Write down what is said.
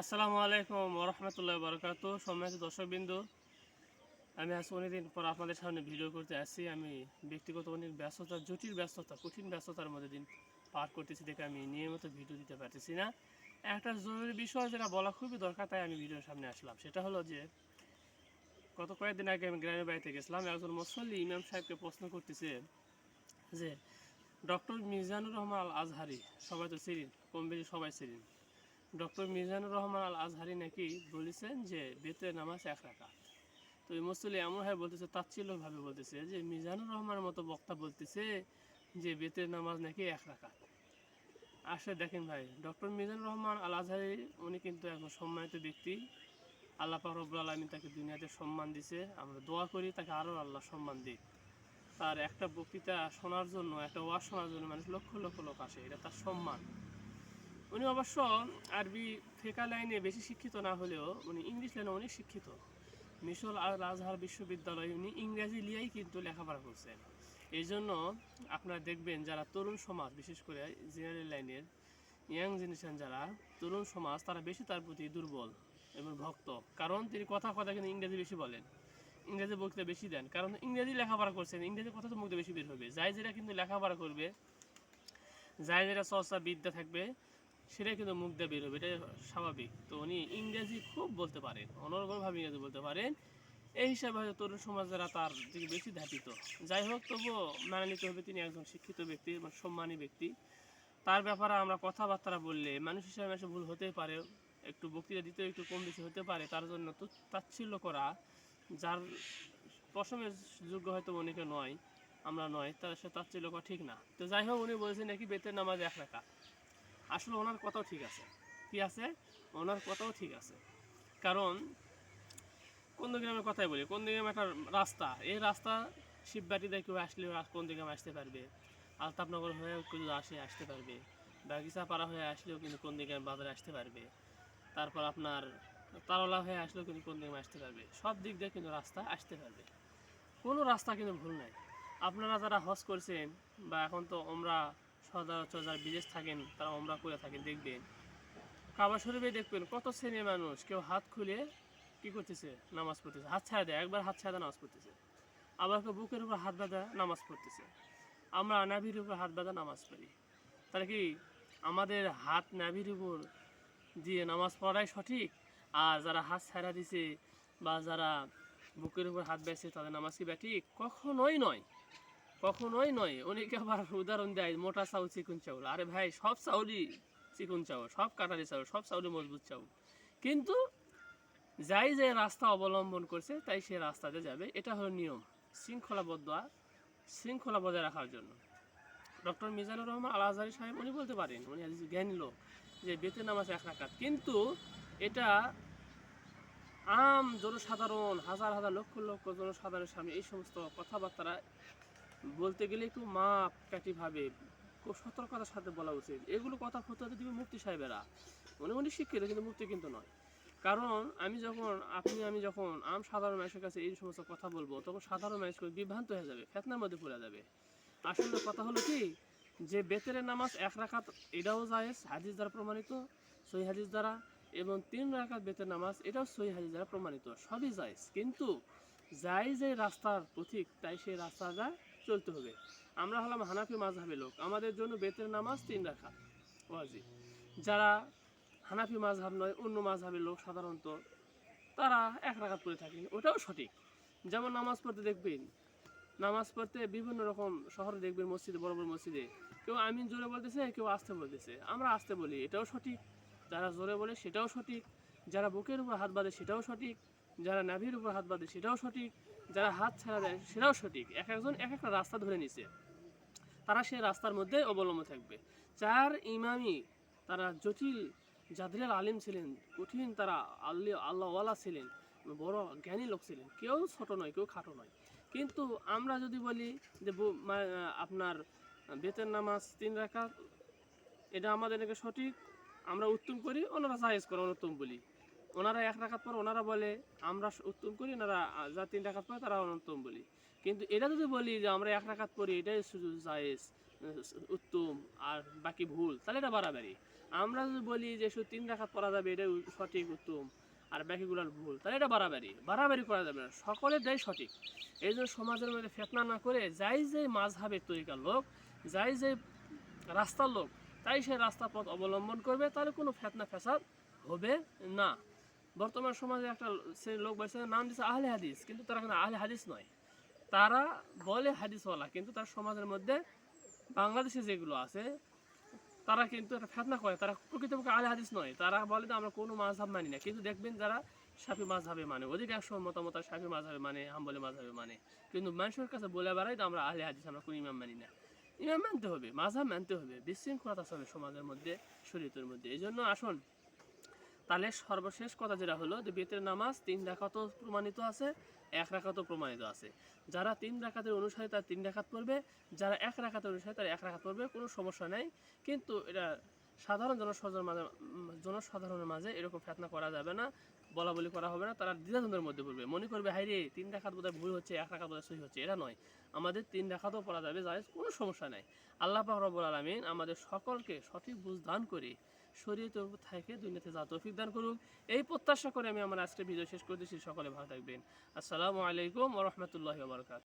আসসালামু আলাইকুম ওরহমতুল্লাহ বরকাত। সম্মানিত দর্শকবৃন্দু, আমি আজ অনেকদিন পর আপনাদের সামনে ভিডিও করতে আসছি। আমি ব্যক্তিগত অনেক ব্যস্ততা, জটিল ব্যস্ততা, কঠিন ব্যস্ততার মধ্যে দিন পার করতেছি দেখে আমি নিয়মিত ভিডিও দিতে পারতেছি না। একটা জরুরি বিষয় যেটা বলা খুবই দরকার, তাই আমি ভিডিওর সামনে আসলাম। সেটা হলো যে, গত কয়েকদিন আগে আমি গ্রামের বাড়িতে গেছিলাম। একজন মুসল্লি ইমাম সাহেবকে প্রশ্ন করতেছে যে, ডক্টর মিজানুর রহমান আজহারি, সবাই তো চিনেন কম বেশি সবাই চিনেন ডক্টর মিজানুর রহমান আল আজহারি নাকি বলেছেন যে বেতের নামাজ এক রাখা তো এই মুসলি হয় বলতেছে, তাচ্ছিল্যভাবে বলতেছে যে মিজানুর রহমানের মতো বক্তা বলতেছে যে বেতের নামাজ নাকি এক রাখা আসলে দেখেন ভাই, ডক্টর মিজানুর রহমান আল আজহারি উনি কিন্তু একজন সম্মানিত ব্যক্তি। আল্লাহ রব্বুল আলমী তাকে দুনিয়াতে সম্মান দিছে। আমরা দোয়া করি, তাকে আরও আল্লাহ সম্মান দিই তার একটা বক্তৃতা শোনার জন্য, একটা ওয়াজ শোনার জন্য মানুষ লক্ষ লক্ষ লোক আসে, এটা তার সম্মান। উনি অবশ্য আরবি ফেকা লাইনে বেশি শিক্ষিত না হলেও উনি ইংলিশ লাইনে অনেক শিক্ষিত। মিশল আর রাজহার বিশ্ববিদ্যালয়ে উনি ইংরেজি লিয়াই কিন্তু লেখাপড়া করছেন। এই জন্য আপনারা দেখবেন যারা তরুণ সমাজ, বিশেষ করে জেনারেল লাইনের ইয়াং জেনারেশন যারা, তরুণ সমাজ তারা বেশি তার প্রতি দুর্বল এবং ভক্ত। কারণ তিনি কথা কথা কিন্তু ইংরেজি বেশি বলেন। ইংরেজি বক্তৃতা বেশি দেন। কারণ ইংরেজি লেখাপড়া করছেন, ইংরেজি কথা তো মুখে বেশি বের হবে। যাই যেটা কিন্তু লেখাপড়া করবে। যাই যেটা চর্চা বিদ্যা থাকবে। সেটাই কিন্তু মুখ দিয়ে বের হবে এটা স্বাভাবিক। তো উনি ইংরেজি খুব বলতে পারেন, অনর্গলভাবে ইংরেজি বলতে পারেন। এই হিসাবে হয়তো তরুণ সমাজেরা তার দিকে বেশি ধাপিত যাই হোক, তবুও মেনে নিতে হবে তিনি একজন শিক্ষিত ব্যক্তি মানে সম্মানী ব্যক্তি। তার ব্যাপারে আমরা কথাবার্তা বললে মানুষ হিসাবে মানুষের ভুল হতেই পারে, একটু বক্তৃতা দিতে একটু কম বেশি হতে পারে, তার জন্য তো তাচ্ছিল্য করা, যার প্রশমের যোগ্য হয়তো অনেকে নয়, আমরা নয়, তার সে তাচ্ছিল্য করা ঠিক না। তো যাই হোক, উনি বলছেন নাকি বেতের নামাজ এক রাখা আসলে ওনার কথাও ঠিক আছে। কি আছে? ওনার কথাও ঠিক আছে। কারণ, কোন আমি কথাই বলি, কোন দিকে একটা রাস্তা, এই রাস্তা শিববাটি শিববাটিতে কেউ আসলে কোন দিকে আসতে পারবে? আলতাপনগর হয়ে কেউ আসে, আসতে পারবে। বাগিচা পাড়া হয়ে আসলেও কিন্তু কোন দিকে বাজারে আসতে পারবে। তারপর আপনার তারলা হয়ে আসলেও কিন্তু কোন দিকে আসতে পারবে। সব দিক দিয়ে কিন্তু রাস্তা আসতে পারবে। কোনো রাস্তা কিন্তু ভুল নাই। আপনারা যারা হজ করছেন বা এখন তো আমরা সচরাচর যারা বিদেশ থাকেন, তারা ওমরা করে থাকেন, দেখবেন। কাবা শরীফে দেখবেন কত শ্রেণির মানুষ, কেউ হাত খুলে কি করতেছে? নামাজ পড়তেছে। হাত ছাড়া দেয়, একবার হাত ছাড়া নামাজ পড়তেছে। আবার কেউ বুকের উপর হাত বাঁধা, নামাজ পড়তেছে। আমরা নাভির উপর হাত বাঁধা, নামাজ পড়ি। তাহলে কি? আমাদের হাত নাভির উপর দিয়ে নামাজ পড়াই সঠিক? আর যারা হাত ছাড়া দিছে বা যারা বুকের উপর হাত বেছে তাদের নামাজ কি ব্যাঠিক? কখনোই নয়। কখনোই নয়। অনেকে আবার উদাহরণ দেয়, মোটা চাউল চিকুন চাউল। আরে ভাই, সব চাউলই চিকুন চাউল, সব কাটারি চাউল, সব চাউলই মজবুত চাউল। কিন্তু যাই যে রাস্তা অবলম্বন করছে, তাই সে রাস্তাতে যাবে। এটা হলো নিয়ম, শৃঙ্খলাবদ্ধ শৃঙ্খলা বজায় রাখার জন্য। ডক্টর মিজানুর রহমান আল আজহারি সাহেব, উনি বলতে পারেন, উনি জ্ঞানী লোক, যে বেতে নামাজ এক রাখাত কিন্তু এটা আম, জনসাধারণ, হাজার হাজার, লক্ষ লক্ষ জনসাধারণের সামনে এই সমস্ত কথাবার্তা বলতে গেলে একটু মাপ কাটিভাবে খুব সতর্কতার সাথে বলা উচিত। এগুলো কথা হতে দিবে মুক্তি সাহেবেরা। উনি উনি শিক্ষিত, কিন্তু মুক্তি কিন্তু নয়। কারণ আমি যখন, আপনি, আমি যখন আম সাধারণ মানুষের কাছে এই সমস্ত কথা বলব, তখন সাধারণ মানুষ বিভ্রান্ত হয়ে যাবে, ফেতনার মধ্যে পড়ে যাবে। আসলে কথা হলো কি, যে বেতের নামাজ এক রাখাত এটাও জায়েজ, হাদিস দ্বারা প্রমাণিত সই হাদিস দ্বারা, এবং তিন রাখাত বেতের নামাজ, এটাও সই হাদিস দ্বারা প্রমাণিত, সবই জায়েজ। কিন্তু যাই যে রাস্তার পথিক, তাই সেই রাস্তাটা চলতে হবে। আমরা হলাম হানাফি মাঝহাবের লোক। আমাদের জন্য বেতের নামাজ তিন রাখা ওয়াজিব। যারা হানাফি মাঝহাব নয়, অন্য মাঝহাবের লোক সাধারণত, তারা এক রাখাত পড়ে থাকেন ওটাও সঠিক। যেমন নামাজ পড়তে দেখবেন, নামাজ পড়তে বিভিন্ন রকম শহরে দেখবেন, মসজিদে, বড় বড় মসজিদে। কেউ আমিন জোরে বলতেছে, কেউ আসতে বলতেছে। আমরা আসতে বলি, এটাও সঠিক। যারা জোরে বলে, সেটাও সঠিক। যারা বুকের উপর হাত বাঁধে, সেটাও সঠিক। যারা নাভির উপর হাত বাঁধে, সেটাও সঠিক। যারা হাত ছাড়া দেয়, সেটাও সঠিক। এক একজন এক একটা রাস্তা ধরে নিছে। তারা সেই রাস্তার মধ্যে অবলম্বন থাকবে। চার ইমামি তারা জটিল জাদরিয়াল আলিম ছিলেন, কঠিন তারা আল্লাহ আল্লাহওয়ালা ছিলেন, বড় জ্ঞানী লোক ছিলেন, কেউ ছোট নয়, কেউ খাটো নয়। কিন্তু আমরা যদি বলি যে আপনার বেতের নামাজ তিন রাখা এটা আমাদের সঠিক? আমরা উত্তম করি ওনারা সাহেজ করে অনুত্তম বলি। ওনারা এক রাখাত পর ওনারা বলে, আমরা উত্তম করি, ওনারা যা তিন রাখাত পরে তারা অনুত্তম বলি। কিন্তু এটা যদি বলি যে আমরা এক রাখাত পড়ি, এটাই শুধু জায়েজ উত্তম আর বাকি ভুল, তাহলে এটা বাড়াবাড়ি। আমরা যদি বলি যে শুধু তিন রাখাত পড়া যাবে এটা সঠিক, উত্তম আর বাকিগুলোর ভুল, তাহলে এটা বাড়াবাড়ি। বাড়াবাড়ি করা যাবে না, সকলের দেয় সঠিক। এই জন্য সমাজের মধ্যে ফেতনা না করে যাই যে মাঝহাবের তরিকার লোক, যাই যে রাস্তার লোক, তাই সে রাস্তা পথ অবলম্বন করবে, তাহলে কোনো ফেতনা ফেসাদ হবে না। বর্তমান সমাজে একটা লোক বলছে, নাম দিচ্ছে আহলে হাদিস, কিন্তু তারা কিন্তু আহলে হাদিস নয়। তারা বলে হাদিসওয়ালা, কিন্তু তার সমাজের মধ্যে বাংলাদেশে যেগুলো আছে, তারা কিন্তু একটা ফেতনা করে। তারা প্রকৃতপক্ষে আলে হাদিস নয়। তারা বলে যে, আমরা কোনো মাঝহাব মানি না। কিন্তু দেখবেন যারা সাফি মাঝহাবে মানে অধিকাংশ মতামত সাফি মাঝহাবে মানে হাম্বলে মাঝহাবে মানে। কিন্তু মানুষের কাছে বলে বেড়াই তো আমরা আলে হাদিস, আমরা কোনো ইমাম মানি না। ইমাম মানতে হবে মাঝহাব মানতে হবে। বিশৃঙ্খলতা চলে সমাজের মধ্যে, শরীয়তের মধ্যে। এই জন্য আসুন তাহলে সর্বশেষ কথা যেটা হলো যে বেতের নামাজ তিন রাখাতও প্রমাণিত আছে, এক রাখাতও প্রমাণিত আছে। যারা তিন রাখাতের অনুসারে তার তিন রাখাত পড়বে, যারা এক রাখাতের অনুসারে তার এক রাখাত পড়বে, কোনো সমস্যা নেই। কিন্তু এটা সাধারণ জনসাধারণের মাঝে জনসাধারণের মাঝে এরকম ফেতনা করা যাবে না, বলা বলি করা হবে না, তারা দ্বিধাদ্বন্দ্বের মধ্যে পড়বে। মনে করবে হাই রে, তিন রাখাত বোধহয় ভুল হচ্ছে, এক রাখাত বোধহয় সহি হচ্ছে। এটা নয়। আমাদের তিন রাখাতও পড়া যাবে যায় কোনো সমস্যা নাই। আল্লাহ পাক রব্বুল আলামিন আমাদের সকলকে সঠিক বুঝ দান করে শরীয়তের তো থেকে, দুনিয়াতে যা তৌফিক দান করুক এই প্রত্যাশা করে আমি আমার আজকে ভিডিও শেষ করে করতেছি। সকলে ভালো থাকবেন। আসসালামু আলাইকুম রহমতুল্লাহ ওবরকাত